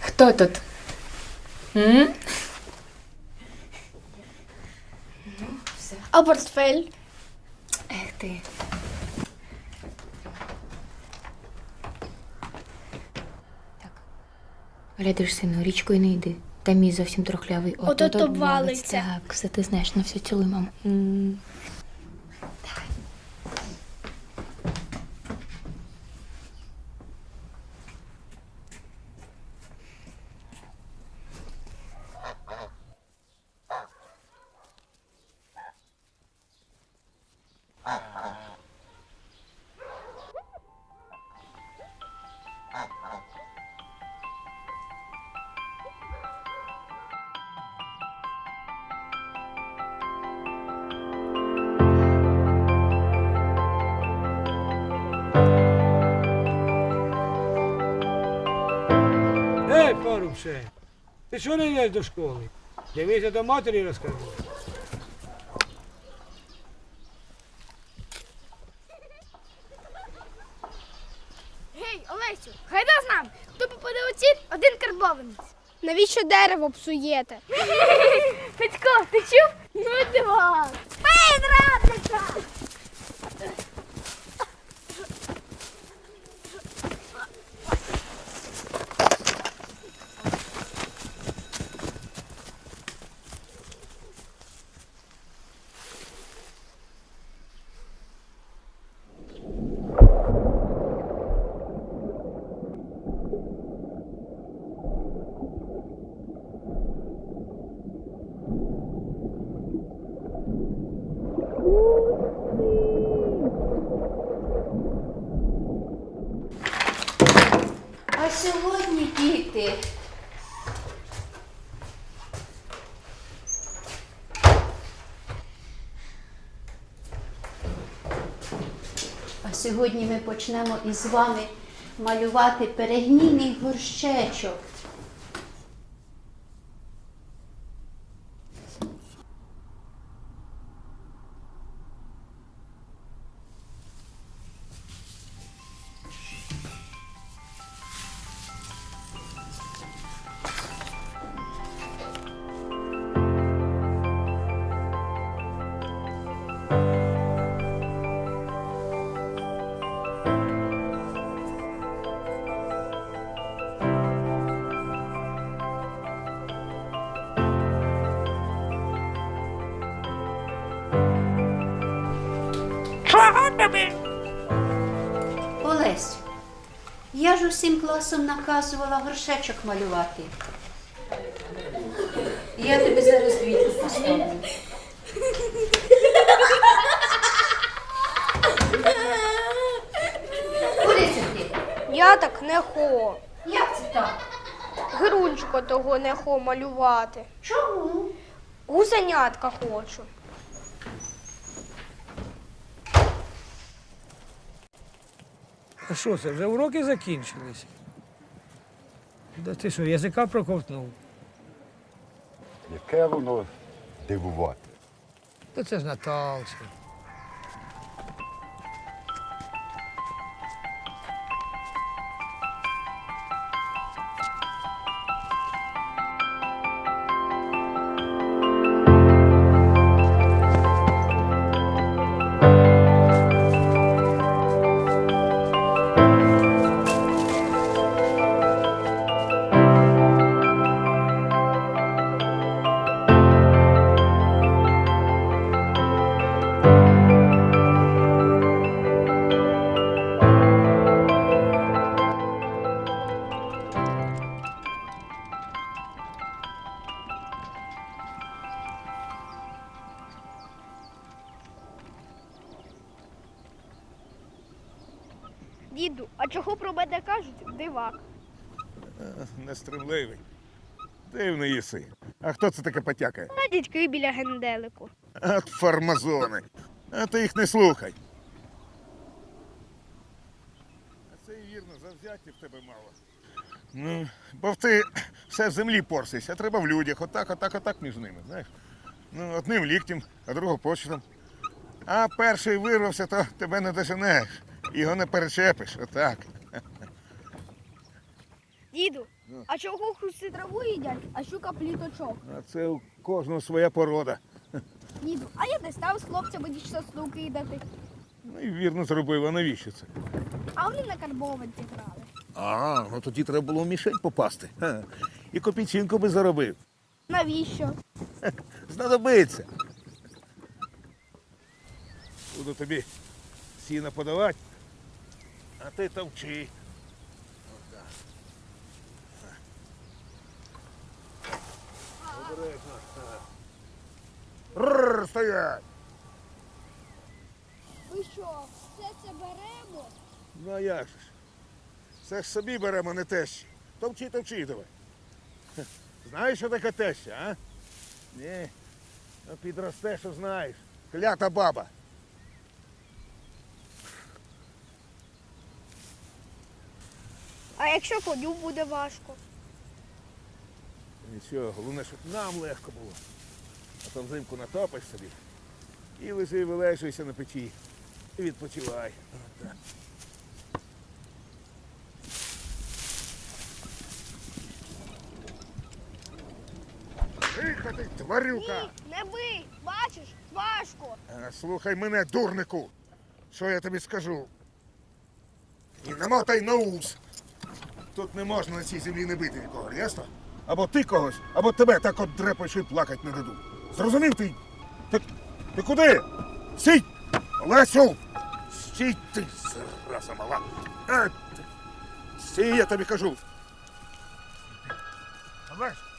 Хто тут? М? А портфель? Ех ти. Так. Глядиш, сину, річкою не йди. Там мій зовсім трохлявий. От-от обвалиться. Так, все ти знаєш, ну все, цілуй, маму. М. Ей, все. ти що не йдеш до школи? Дивися до матері розкажу. Гей, Олесю, гайда з нами. Хто попаде у ціль, один карбованець. Навіщо дерево псуєте ти чув? Ну два. Пейдратика! А сьогодні діти. А сьогодні ми почнемо із вами малювати перегнійний горщечок. Усім класом наказувала горшечок малювати. Я тобі зараз двійку поставлю. Куди це ти? Я так не хо. Як це так? Грунчика того не хо малювати. Чому? Гусенятка хочу. А що це, вже уроки закінчились? Да ти що, язика проковтнув? Яке воно дивувати? Та це ж Наталці. Діду, а чого про мене кажуть дивак? Нестримливий. Дивний єси. А хто це таке потякає? А дідьки біля генделику. От фармазони. А ти їх не слухай. А це і вірно, завзяття в тебе мало. Ну, бо ти все в землі порсишся, а треба в людях. Отак, отак, отак між ними, знаєш. Ну, одним ліктем, а другого почтом. А перший вирвався, то тебе не доженеш. Його не перечепиш, отак. Діду, а чого хрусти траву їдять, а щука пліточок? А це у кожного своя порода. Діду, а я не став з хлопцями ніч сосну кидати. Ну і вірно зробив, а навіщо це? А вони на карбованці грали. А, ну тоді треба було в мішень попасти. Ха. І копійчинку би заробив. Навіщо? Знадобиться. Буду тобі сіна подавати, а ти товчи. Обережно. Рррр, стоять! Ви що, все це беремо? Ну а як же ж? Це ж собі беремо, не тещі. Товчи, товчи давай. Хе. Знаєш, що таке теща, а? Ні. Ну підросте, що знаєш. Клята баба. А якщо коню буде важко? Нічого, головне, щоб нам легко було. А то взимку натопиш собі. І лежи, вилежуйся на печі. І відпочивай. Тихо ти, тварюка! не бий, бачиш, важко. Е, Слухай мене, дурнику. Що я тобі скажу? І намотай на ус. Тут не можна на цій землі не бити нікого, ясно? Або ти когось, або тебе так от дрепаєш і плакать не даду. Зрозумів ти? Так ти куди? Сіть! Лесю! Стій ти, зараза мала! А, я тобі кажу. Олесь!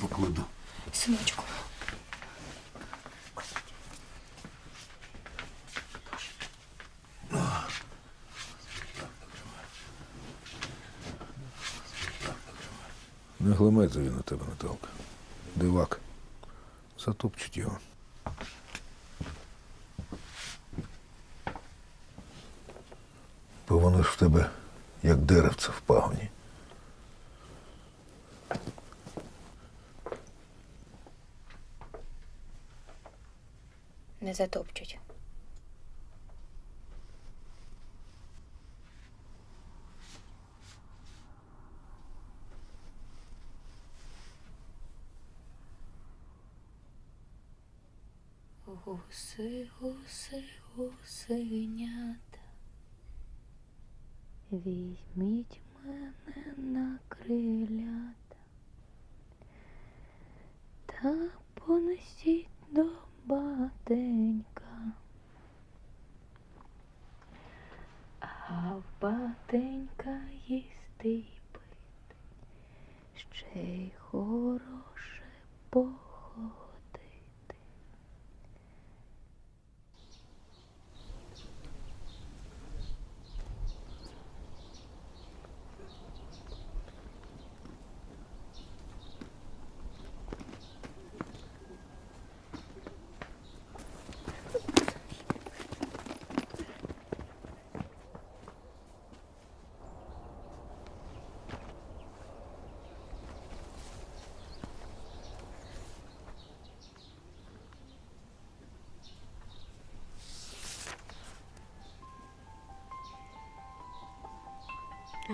Покладу. Синочку. Не глуметься він на тебе, Наталка. Дивак. Затопчуть його. Бо воно ж в тебе як деревце в пагоні. Не затопчуть. Гуси, гуси, гусенята. Візьміть мене на крилята та понесіть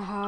Aha.